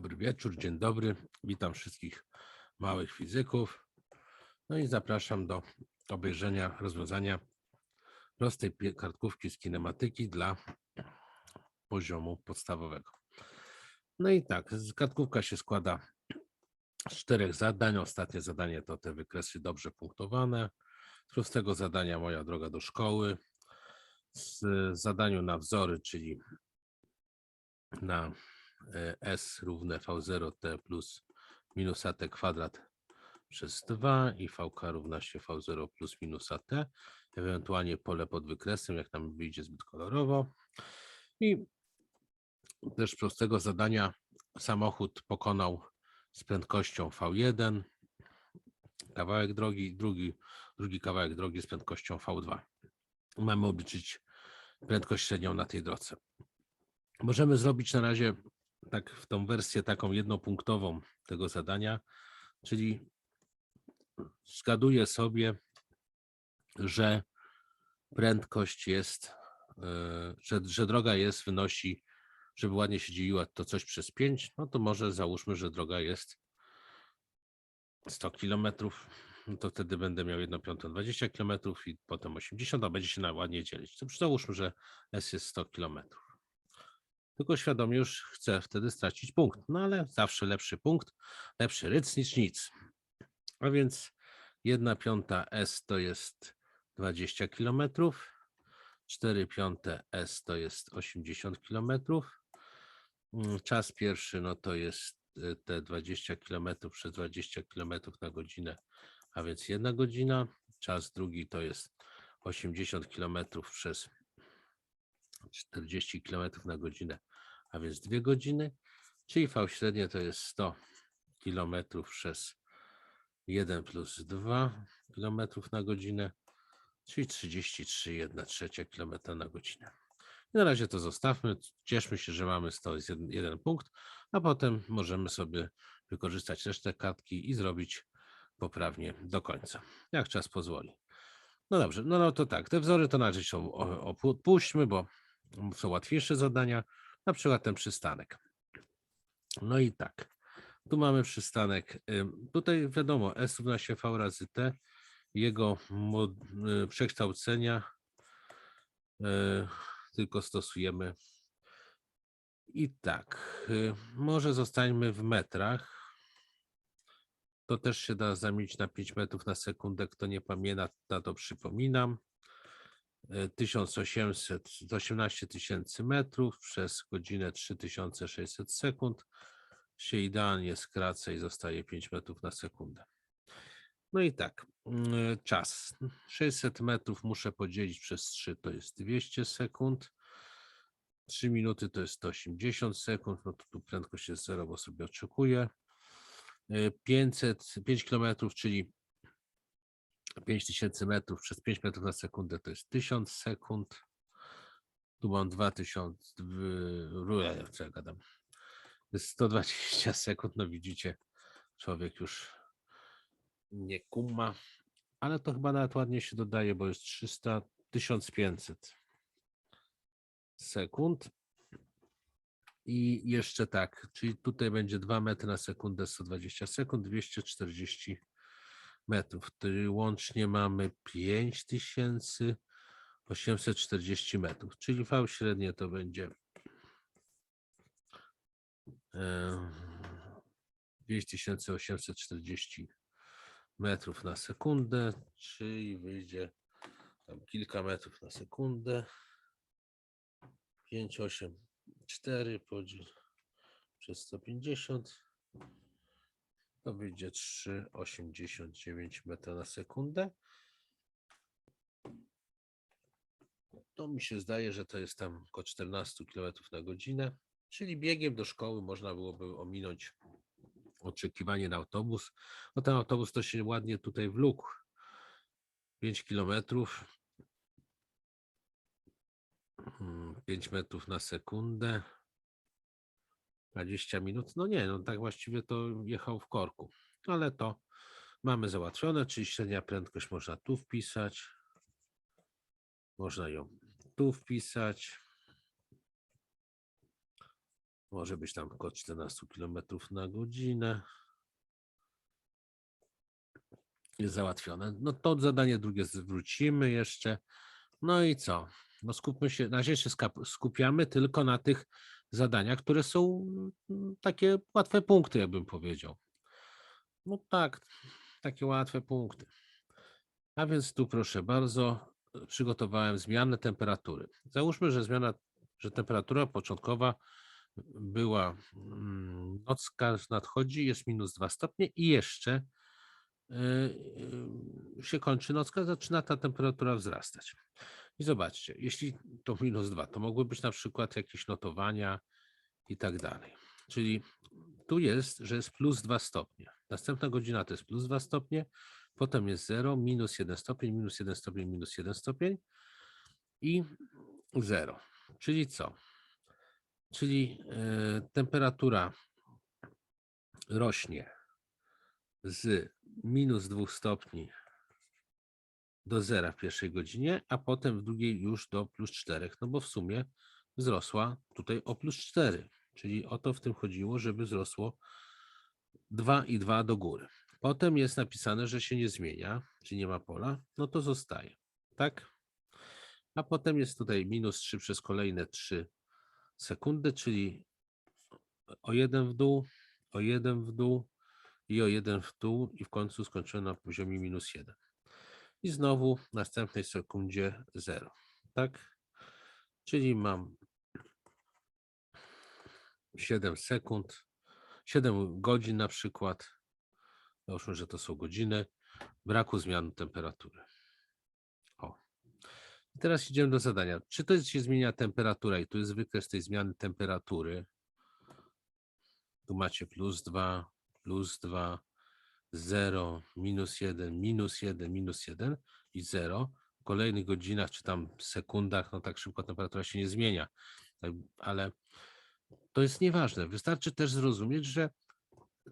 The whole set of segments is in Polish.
Dobry wieczór, dzień dobry. Witam wszystkich małych fizyków. No i zapraszam do obejrzenia rozwiązania prostej kartkówki z kinematyki dla poziomu podstawowego. No i tak, kartkówka się składa z czterech zadań. Ostatnie zadanie to te wykresy dobrze punktowane. Z prostego zadania moja droga do szkoły. Z zadaniu na wzory, czyli na s równe v0t plus minus at kwadrat przez 2 i vk równa się v0 plus minus at, ewentualnie pole pod wykresem, jak nam wyjdzie zbyt kolorowo. I też prostego zadania samochód pokonał z prędkością v1 kawałek drogi, drugi, drugi kawałek drogi z prędkością v2. Mamy obliczyć prędkość średnią na tej drodze. Możemy zrobić na razie tak w tą wersję taką jednopunktową tego zadania, czyli zgaduję sobie, że prędkość jest, e, że, że droga jest, wynosi, żeby ładnie się dzieliła to coś przez 5, no to może załóżmy, że droga jest 100 km, no to wtedy będę miał 1 piątą 20 km i potem 80, a będzie się na ładnie dzielić. To załóżmy, że S jest 100 km tylko świadomie już chcę wtedy stracić punkt. No ale zawsze lepszy punkt, lepszy ryc niż nic. A więc 1 piąta S to jest 20 km, 4 piąte S to jest 80 km. Mm, Czas pierwszy no to jest y, te 20 km przez 20 km na godzinę, a więc 1 godzina. Czas drugi to jest 80 km przez 40 km na godzinę, a więc 2 godziny, czyli V średnie to jest 100 km przez 1 plus 2 km na godzinę, czyli 33 1 trzecia km na godzinę. I na razie to zostawmy. Cieszmy się, że mamy 101 jeden punkt, a potem możemy sobie wykorzystać resztę kartki i zrobić poprawnie do końca, jak czas pozwoli. No dobrze, no, no to tak, te wzory to na razie o- opuśćmy, bo są łatwiejsze zadania, na przykład ten przystanek. No i tak, tu mamy przystanek. Tutaj wiadomo, S równa się V razy T. Jego y, przekształcenia y, tylko stosujemy. I tak, y, może zostańmy w metrach. To też się da zamienić na 5 metrów na sekundę. Kto nie pamięta, to przypominam. E, 1800, to 18 tysięcy metrów przez godzinę 3600 sekund się idealnie skraca i zostaje 5 metrów na sekundę. No i tak, mm, czas. 600 metrów muszę podzielić przez 3, to jest 200 sekund. 3 minuty to jest 180 sekund, no to tu prędkość jest 0, bo sobie oczekuję. E, 500, 5 kilometrów, czyli 5000 metrów przez 5 metrów na sekundę to jest 1000 sekund. Tu mam 2000, dwy- co ja gadam, To jest 120 sekund, no widzicie, człowiek już nie kuma, ale to chyba nawet ładnie się dodaje, bo jest 300, 1500 sekund. I jeszcze tak, czyli tutaj będzie 2 metry na sekundę, 120 sekund, 240 metrów. Czyli łącznie mamy 5840 metrów, czyli V średnie to będzie em, 5840 metrów na sekundę, czyli wyjdzie tam kilka metrów na sekundę. 5, 8, 4 podziel przez 150 to wyjdzie 3,89 metra na sekundę. To mi się zdaje, że to jest tam około 14 km na godzinę, czyli biegiem do szkoły można byłoby ominąć oczekiwanie na autobus. No ten autobus to się ładnie tutaj wlókł. 5 km. 5 metrów na sekundę. 20 minut. No nie, no tak właściwie to jechał w korku. Ale to mamy załatwione, czyli średnia prędkość można tu wpisać. Można ją tu wpisać. Może być tam około 14 km na godzinę. Jest załatwione. No to zadanie drugie zwrócimy jeszcze. No i co? No skupmy się, na razie się skupiamy tylko na tych zadaniach, które są mm, takie łatwe punkty, jakbym powiedział. No tak, takie łatwe punkty. A więc tu proszę bardzo, przygotowałem zmianę temperatury. Załóżmy, że zmiana, że temperatura początkowa była mm, nocka nadchodzi, jest minus 2 stopnie i jeszcze y, y, się kończy nocka, zaczyna ta temperatura wzrastać. I zobaczcie, jeśli to minus 2, to mogły być na przykład jakieś notowania i tak dalej. Czyli tu jest, że jest plus 2 stopnie. Następna godzina to jest plus 2 stopnie, potem jest 0, minus 1 stopień, minus 1 stopień, minus 1 stopień i 0. Czyli co? Czyli e, temperatura rośnie z minus 2 stopni do zera w pierwszej godzinie, a potem w drugiej już do plus 4, no bo w sumie wzrosła tutaj o plus 4, czyli o to w tym chodziło, żeby wzrosło 2 i 2 do góry. Potem jest napisane, że się nie zmienia, czyli nie ma pola, no to zostaje, tak? A potem jest tutaj minus 3 przez kolejne 3 sekundy, czyli o 1 w dół, o 1 w dół i o 1 w dół i w końcu skończyłem na poziomie minus 1 i znowu w następnej sekundzie 0. Tak? Czyli mam 7 sekund, 7 godzin na przykład. Załóżmy, że to są godziny braku zmian temperatury. O. I teraz idziemy do zadania. Czy to się zmienia temperatura i tu jest wykres tej zmiany temperatury. Tu macie plus 2, plus 2, 0, minus 1, minus 1, minus 1 i 0. W kolejnych godzinach czy tam sekundach, no tak szybko temperatura się nie zmienia, Tak, ale to jest nieważne. Wystarczy też zrozumieć, że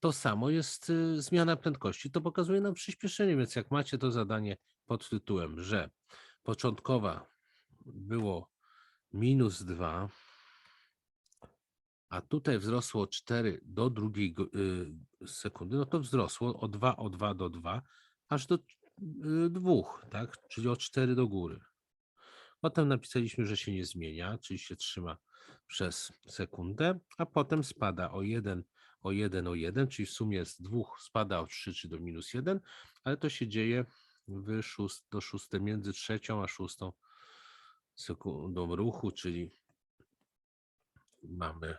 to samo jest y, zmiana prędkości. To pokazuje nam przyspieszenie, więc jak macie to zadanie pod tytułem, że początkowa było minus 2, a tutaj wzrosło 4 do drugiej y, sekundy, no to wzrosło o 2, o 2 do 2, aż do 2, tak? Czyli o 4 do góry. Potem napisaliśmy, że się nie zmienia, czyli się trzyma przez sekundę, a potem spada o 1, o 1, o 1, czyli w sumie z 2 spada o 3 czy do minus 1, ale to się dzieje w szóst, do 6, między trzecią a szóstą sekundą ruchu, czyli mamy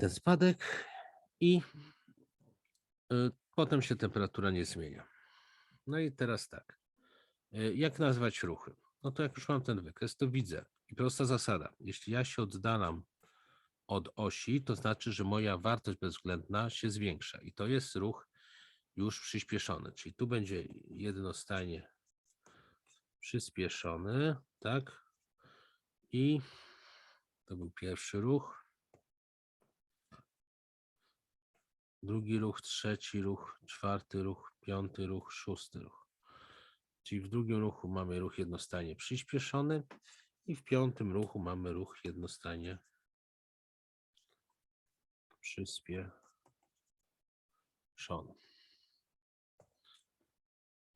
ten spadek i y, potem się temperatura nie zmienia. No i teraz tak. y, Jak nazwać ruchy? No to jak już mam ten wykres, to widzę. I prosta zasada. Jeśli ja się oddalam od osi, to znaczy, że moja wartość bezwzględna się zwiększa. I to jest ruch już przyspieszony. Czyli tu będzie jednostajnie przyspieszony, tak? I to był pierwszy ruch. Drugi ruch, trzeci ruch, czwarty ruch, piąty ruch, szósty ruch. Czyli w drugim ruchu mamy ruch jednostajnie przyspieszony i w piątym ruchu mamy ruch jednostajnie przyspieszony.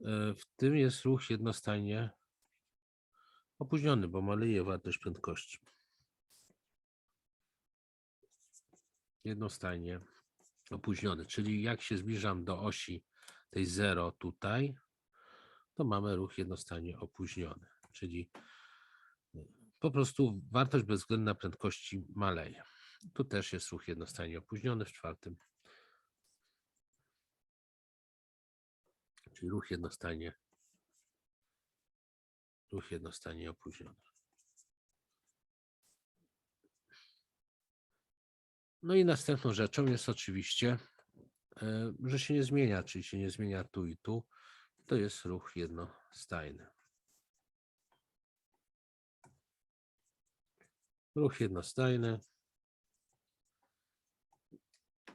E, W tym jest ruch jednostajnie opóźniony, bo maleje wartość prędkości. Jednostajnie opóźniony, czyli jak się zbliżam do osi tej 0 tutaj, to mamy ruch jednostajnie opóźniony, czyli po prostu wartość bezwzględna prędkości maleje. Tu też jest ruch jednostajnie opóźniony w czwartym, czyli ruch jednostajnie ruch jednostajnie opóźniony. No i następną rzeczą jest oczywiście, e, że się nie zmienia, czyli się nie zmienia tu i tu. To jest ruch jednostajny. Ruch jednostajny.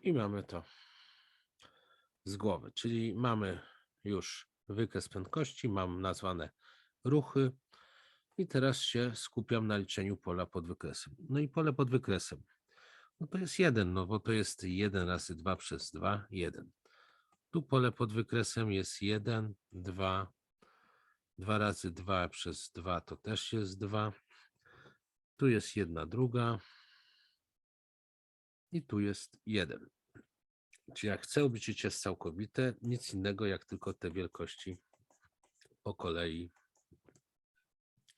I mamy to z głowy, czyli mamy już wykres prędkości, mam nazwane ruchy. I teraz się skupiam na liczeniu pola pod wykresem. No i pole pod wykresem. No to jest 1, no bo to jest 1 razy 2 przez 2, 1. Tu pole pod wykresem jest 1, 2, 2 razy 2 przez 2 to też jest 2. Tu jest jedna druga. I tu jest 1. Czyli jak chcę obliczyć jest całkowite, nic innego jak tylko te wielkości po kolei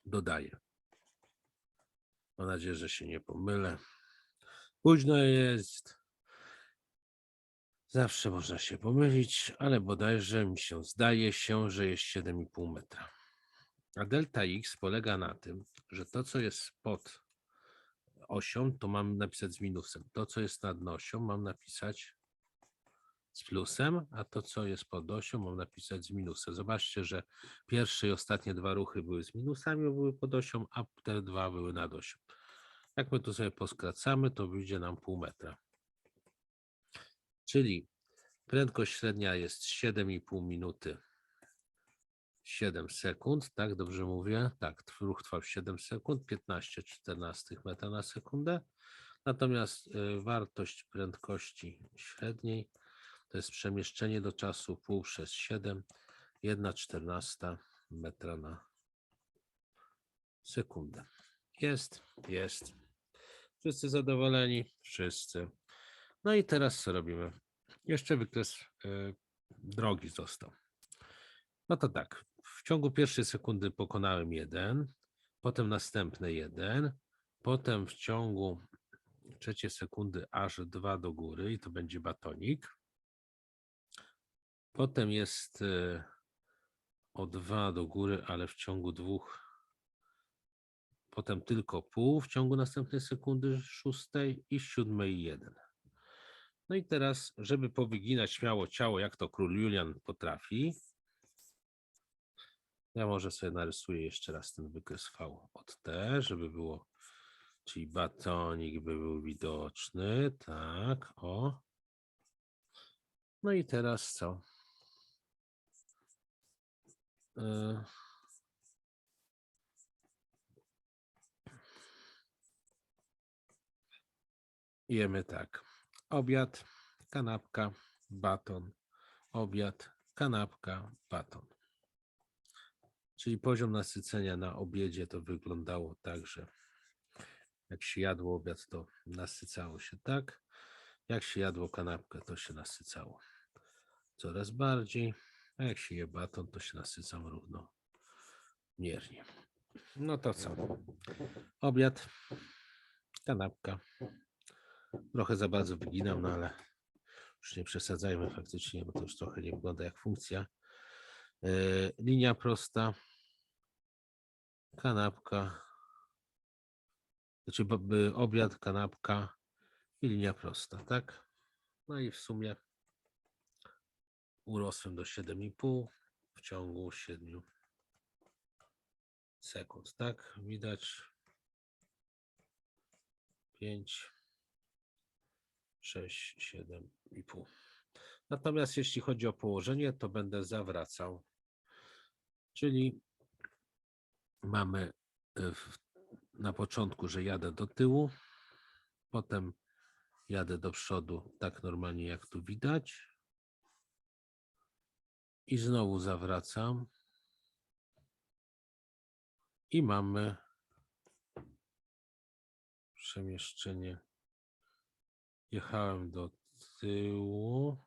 dodaję. Mam nadzieję, że się nie pomylę. Późno jest. Zawsze można się pomylić, ale bodajże mi się zdaje się, że jest 7,5 metra. A delta x polega na tym, że to, co jest pod osią, to mam napisać z minusem. To, co jest nad osią, mam napisać z plusem, a to, co jest pod osią, mam napisać z minusem. Zobaczcie, że pierwsze i ostatnie dwa ruchy były z minusami, były pod osią, a te dwa były nad osią. Jak my tu sobie poskracamy, to wyjdzie nam pół metra. Czyli prędkość średnia jest 7,5 minuty 7 sekund, tak dobrze mówię? Tak, ruch trwał 7 sekund, 15 14 metra na sekundę. Natomiast y, wartość prędkości średniej to jest przemieszczenie do czasu pół przez 7, 1 14 metra na sekundę. Jest, jest. Wszyscy zadowoleni? Wszyscy. No i teraz co robimy? Jeszcze wykres y, drogi został. No to tak, w ciągu pierwszej sekundy pokonałem jeden, potem następny jeden, potem w ciągu trzeciej sekundy aż dwa do góry i to będzie batonik. Potem jest y, o dwa do góry, ale w ciągu dwóch, potem tylko pół w ciągu następnej sekundy szóstej i siódmej jeden. No i teraz, żeby powyginać śmiało ciało, jak to król Julian potrafi, ja może sobie narysuję jeszcze raz ten wykres V od T, żeby było, czyli batonik by był widoczny, tak, o. No i teraz co? Y, Jemy tak. Obiad, kanapka, baton. Obiad, kanapka, baton. Czyli poziom nasycenia na obiedzie to wyglądało tak, że jak się jadło obiad, to nasycało się tak. Jak się jadło kanapkę, to się nasycało coraz bardziej. A jak się je baton, to się nasycam równomiernie. No to co? Obiad, kanapka. Trochę za bardzo wyginam, no ale już nie przesadzajmy faktycznie, bo to już trochę nie wygląda jak funkcja. E, linia prosta, kanapka, znaczy obiad, kanapka i linia prosta, tak? No i w sumie urosłem do 7,5 w ciągu 7 sekund, tak? Widać 5, 6, 7,5. Natomiast jeśli chodzi o położenie, to będę zawracał. Czyli mamy y, w- na początku, że jadę do tyłu, potem jadę do przodu, tak normalnie jak tu widać. I znowu zawracam. I mamy przemieszczenie. Jechałem do tyłu,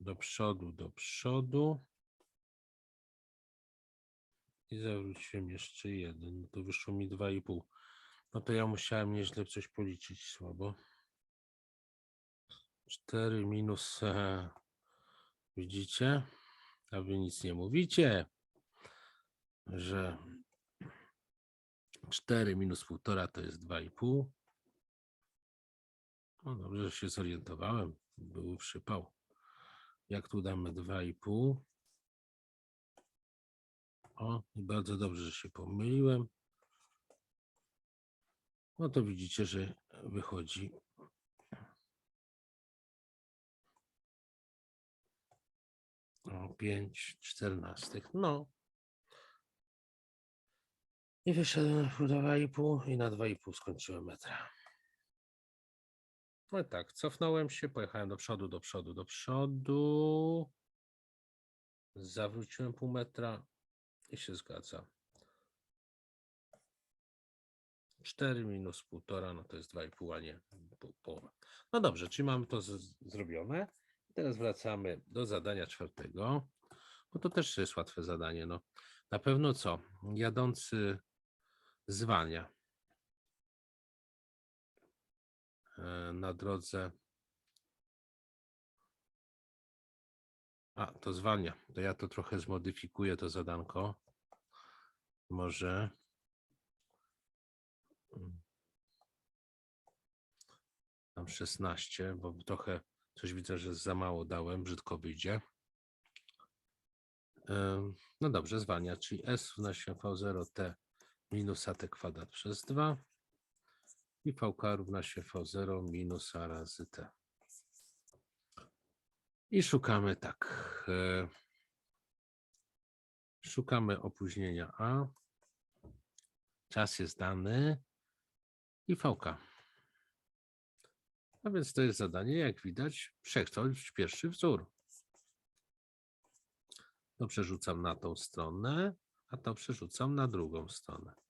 do przodu, do przodu. I zawróciłem jeszcze jeden. To wyszło mi dwa i pół. No to ja musiałem nieźle coś policzyć słabo. 4 minus. e, Widzicie? A wy nic nie mówicie, że 4 minus 1,5 to jest 2,5. No dobrze, że się zorientowałem. Był przypał. Jak tu damy 2,5? O, i bardzo dobrze, że się pomyliłem. No to widzicie, że wychodzi. O, 5 czternastych. No. I wyszedłem na pół- 2,5 i na 2,5 skończyłem metra. No tak, cofnąłem się, pojechałem do przodu, do przodu, do przodu. Zawróciłem pół metra i się zgadza. 4 minus 1,5, no to jest 2,5, a nie połowa. No dobrze, czyli mamy to zrobione. Teraz wracamy do zadania czwartego, bo to też jest łatwe zadanie. No. Na pewno co? Jadący zwalnia e, na drodze. A, to zwalnia. To ja to trochę zmodyfikuję, to zadanko. Może. Tam 16, bo trochę coś widzę, że za mało dałem, brzydko wyjdzie. Ym, No dobrze, zwalnia, czyli S równa się V0T minus AT kwadrat przez 2 i VK równa się V0 minus A razy T. I szukamy tak. e, Szukamy opóźnienia A. Czas jest dany i VK. A więc to jest zadanie, jak widać, przekształcić pierwszy wzór. To przerzucam na tą stronę, a to przerzucam na drugą stronę.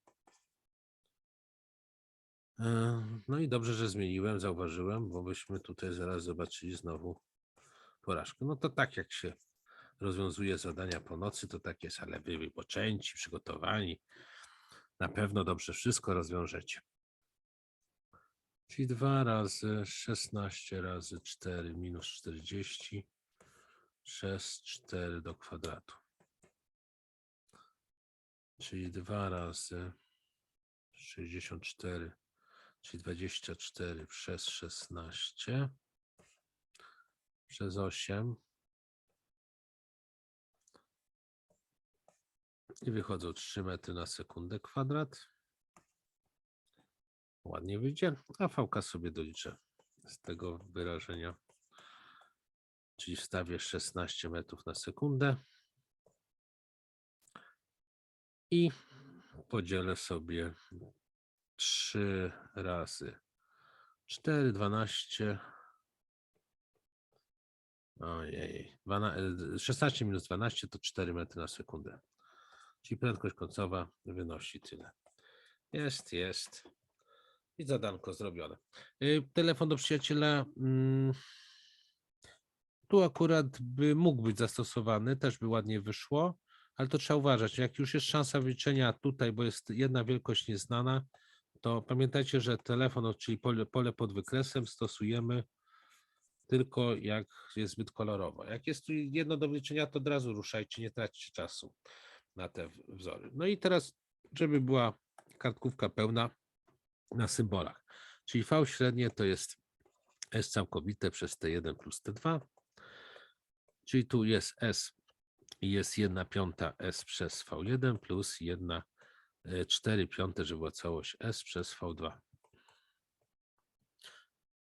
No i dobrze, że zmieniłem, zauważyłem, bo byśmy tutaj zaraz zobaczyli znowu porażkę. No to tak jak się rozwiązuje zadania po nocy, to tak jest, ale wy wypoczęci, przygotowani. Na pewno dobrze wszystko rozwiążecie. Czyli 2 razy 16 razy 4 minus 40 przez 4 do kwadratu. Czyli 2 razy 64, czyli 24 przez 16 przez 8 i wychodzą 3 metry na sekundę kwadrat. Ładnie wyjdzie, a VK sobie doliczę z tego wyrażenia. Czyli wstawię 16 metrów na sekundę i podzielę sobie 3 razy 4, 12. Ojej, 12, 16 minus 12 to 4 metry na sekundę. Czyli prędkość końcowa wynosi tyle. Jest, jest. I zadanko zrobione. Y, Telefon do przyjaciela. mm, Tu akurat by mógł być zastosowany, też by ładnie wyszło, ale to trzeba uważać. Jak już jest szansa wyliczenia tutaj, bo jest jedna wielkość nieznana, to pamiętajcie, że telefon, czyli pole, pole pod wykresem, stosujemy tylko jak jest zbyt kolorowo. Jak jest tu jedno do wyliczenia, to od razu ruszajcie, nie traćcie czasu na te wzory. No i teraz, żeby była kartkówka pełna na symbolach, czyli V średnie to jest S całkowite przez T1 plus T2, czyli tu jest S i jest 1 piąta S przez V1 plus 1 4 piąte, żeby była całość S przez V2.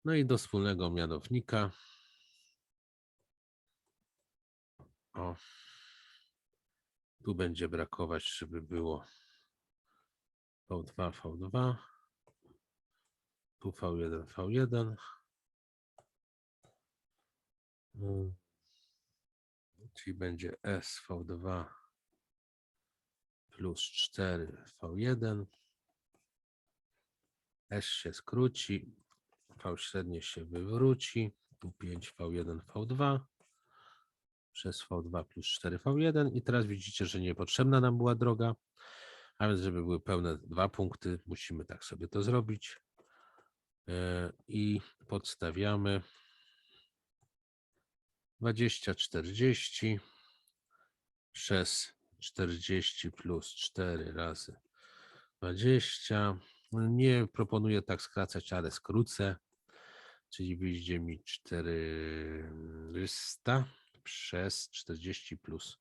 No i do wspólnego mianownika. O, tu będzie brakować, żeby było V2, V2. Tu V1, V1. Mm. Czyli będzie S V2 plus 4 V1. S się skróci, V średnie się wywróci, tu 5 V1 V2 przez V2 plus 4 V1 i teraz widzicie, że niepotrzebna nam była droga, a więc żeby były pełne dwa punkty, musimy tak sobie to zrobić. E, i podstawiamy. 20, 40 przez 40 plus 4 razy 20. Nie proponuję tak skracać, ale skrócę. Czyli wyjdzie mi 400 przez 40 plus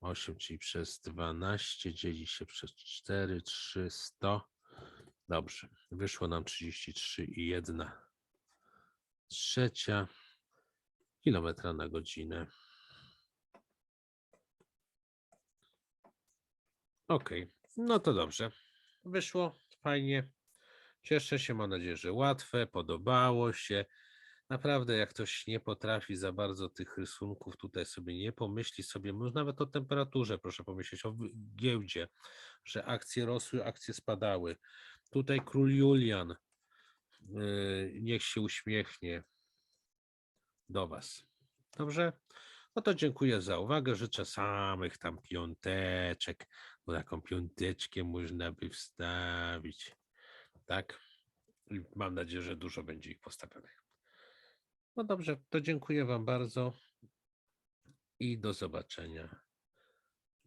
8, czyli przez 12 dzieli się przez 4, 300. Dobrze, wyszło nam 33 i 1 trzecia kilometra na godzinę. Ok, no to dobrze. wyszło fajnie. Cieszę się, mam nadzieję, że łatwe, podobało się. Naprawdę, jak ktoś nie potrafi za bardzo tych rysunków, tutaj sobie nie pomyśli sobie, może nawet o temperaturze, proszę pomyśleć, o giełdzie, że akcje rosły, akcje spadały. Tutaj król Julian, yy, niech się uśmiechnie do Was. Dobrze? No to dziękuję za uwagę. Życzę samych tam piąteczek, bo taką piąteczkę można by wstawić. Tak? Mam nadzieję, że dużo będzie ich postawionych. No dobrze, to dziękuję Wam bardzo i do zobaczenia